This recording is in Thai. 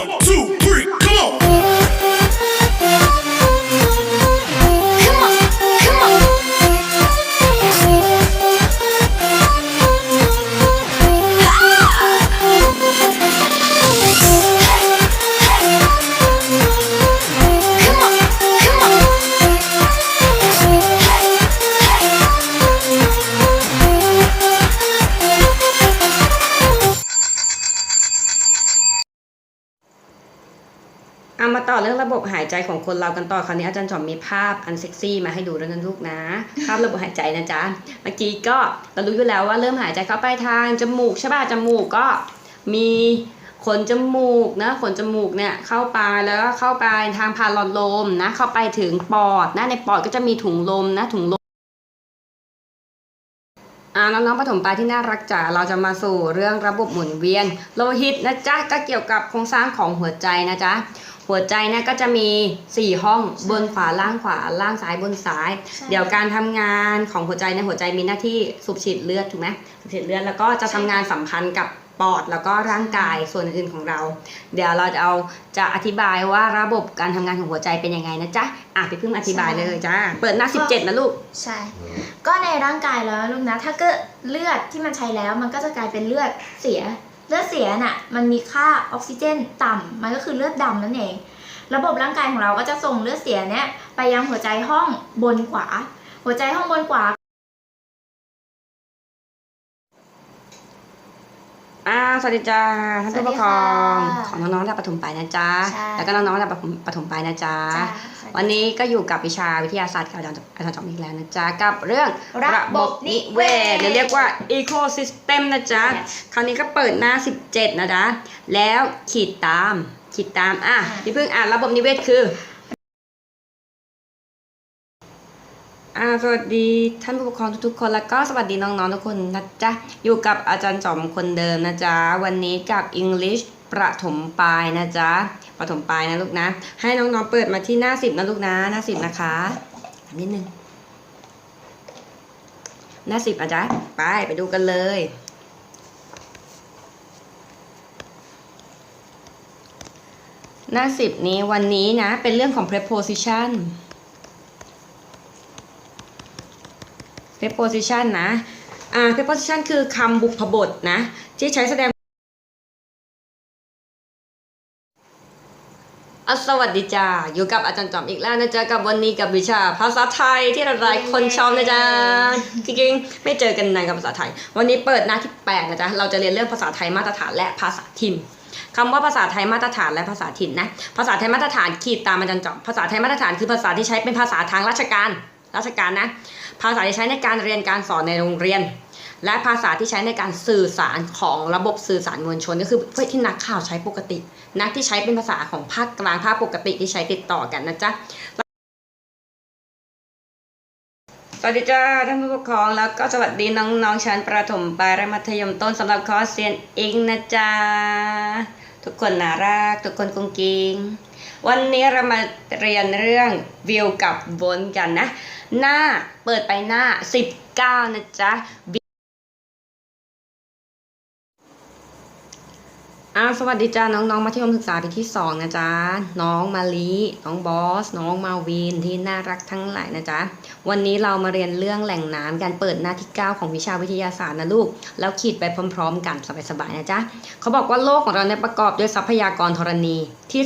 One, two, ต่อเรื่องระบบหายใจของคนเรากันต่อคราวนี้อาจารย์จอมมีภาพอันเซ็กซี่มาให้ดูแล้วนะลูกนะภาพระบบหายใจนะจ๊ะเมื่อกี้ก็เรารู้อยู่แล้วว่าเริ่มหายใจเข้าไปทางจมูกใช่ป่ะจมูกก็มีขนจมูกนะขนจมูกเนี่ยเข้าไปแล้วก็เข้าไปทางผ่านหลอดลมนะเข้าไปถึงปอดนะในปอดก็จะมีถุงลมนะถุงลมอ่าน้องๆปฐมปลายที่น่ารักจ๋าเราจะมาสู่เรื่องระบบหมุนเวียนโลหิตนะจ๊ะก็เกี่ยวกับโครงสร้างของหัวใจนะจ๊ะ หัวใจนะก็จะมี 4 ห้องบนขวาล่างขวาล่างซ้ายบนซ้าย เดี๋ยวการทำงานของหัวใจในยหัวใจมีหน้าที่สูบฉีดเลือดถูกไหมสูบฉีดเลือดแล้วก็จะทำงานสัมพันธ์กับปอดแล้วก็ร่างกายส่วนอื่นๆของเรา เดี๋ยวเราจะเอาจะอธิบายว่าระบบการทำงานของหัวใจเป็นยังไงนะจ๊ะอะพี่เพิ่งอธิบายเลยจ้าเปิดหน้า 17นะลูกใช่ ก็ในร่างกายแล้วลูกนะ ถ้าเกิดเลือดที่มันใช้แล้วมันก็จะกลายเป็นเลือดเสีย เลือดเสียน่ะมันมีค่าออกซิเจนต่ำมันก็คือเลือดดำนั่นเอง ระบบร่างกายของเราก็จะส่งเลือดเสียเนี่ยไปยังหัวใจห้องบนขวา หัวใจห้องบนขวา อ่าสวัสดีจ้าท่านผู้ปกครองสวัสดีค่ะของน้องๆระดับประถมปลายนะจ๊ะใช่แล้วก็น้องๆระดับประถมปลายนะจ๊ะจ้าวันนี้ก็อยู่กับวิชาวิทยาศาสตร์กับอาจารย์อาจารย์จอมอีกแล้วนะจ๊ะกับเรื่องระบบนิเวศหรือเรียกว่า ecosystem นะจ๊ะ Yes คราวนี้ก็เปิดหน้า 17 นะจ๊ะแล้วขีดตามขีดตามอะอะพี่พึ่งอ่านระบบนิเวศคือ อ่าสวัสดีท่านผู้ปกครองทุกๆคนแล้วก็สวัสดีน้องๆทุกคนนะจ๊ะอยู่กับอาจารย์จอมคนเดิมนะจ๊ะวันนี้กับ English ประถมปลายนะจ๊ะประถมปลายนะลูกนะ ให้น้องๆเปิดมาที่หน้าสิบนะลูกนะหน้าสิบนะคะนิดนึงหน้าสิบอะจ๊ะไปไปดูกันเลยหน้าสิบนี้วันนี้นะเป็นเรื่องของ preposition preposition นะ อ่า preposition คือคำบุพบทนะ ที่ใช้แสดงอสวัสดีจ้า อยู่กับอาจารย์จอมอีกแล้วนะจ๊ะ กับวันนี้กับวิชาภาษาไทยที่หลายๆคนชอบนะจ๊ะจริงๆ ไม่เจอกันนานกับภาษาไทย วันนี้เปิดหน้าที่แปดนะจ๊ะ เราจะเรียนเรื่องภาษาไทยมาตรฐานและภาษาถิ่นคำว่าภาษาไทยมาตรฐานและภาษาถิ่นนะ ภาษาไทยมาตรฐานขีดตามอาจารย์จอม ภาษาไทยมาตรฐานคือภาษาที่ใช้เป็นภาษาทางราชการ ราชการนะ ภาษาที่ใช้ในการเรียนการสอนในโรงเรียน และภาษาที่ใช้ในการสื่อสารของระบบสื่อสารมวลชน ก็คือเพื่อที่นักข่าวใช้ปกติ นักที่ใช้เป็นภาษาของภาคกลางภาคปกติที่ใช้ติดต่อกันนะจ๊ะสวัสดีจ้าท่านผู้ปกครองแล้วก็สวัสดีน้องๆชั้นประถมปลายและมัธยมต้นสำหรับคอร์สเซียนอิงนะจ๊ะทุกคนน่ารัก ทุกคนกุ้งกิง วันนี้เรามาเรียนเรื่องวิวกับวนกันนะ หน้าเปิดไปหน้า 19 นะจ๊ะ อ่าสวัสดีจ้าน้องๆมัธยมศึกษาปีที่สองนะจ๊ะ น้องมาลีน้องบอส น้องมาวินที่น่ารักทั้งหลายนะจ๊ะ วันนี้เรามาเรียนเรื่องแหล่งน้ำการเปิดหน้าที่ 9 ของวิชาวิทยาศาสตร์นะลูก แล้วขีดไปพร้อม ๆ กันสบายๆนะจ๊ะ เขาบอกว่าโลกของเราเนี่ยประกอบด้วยทรัพยากรธรณีที่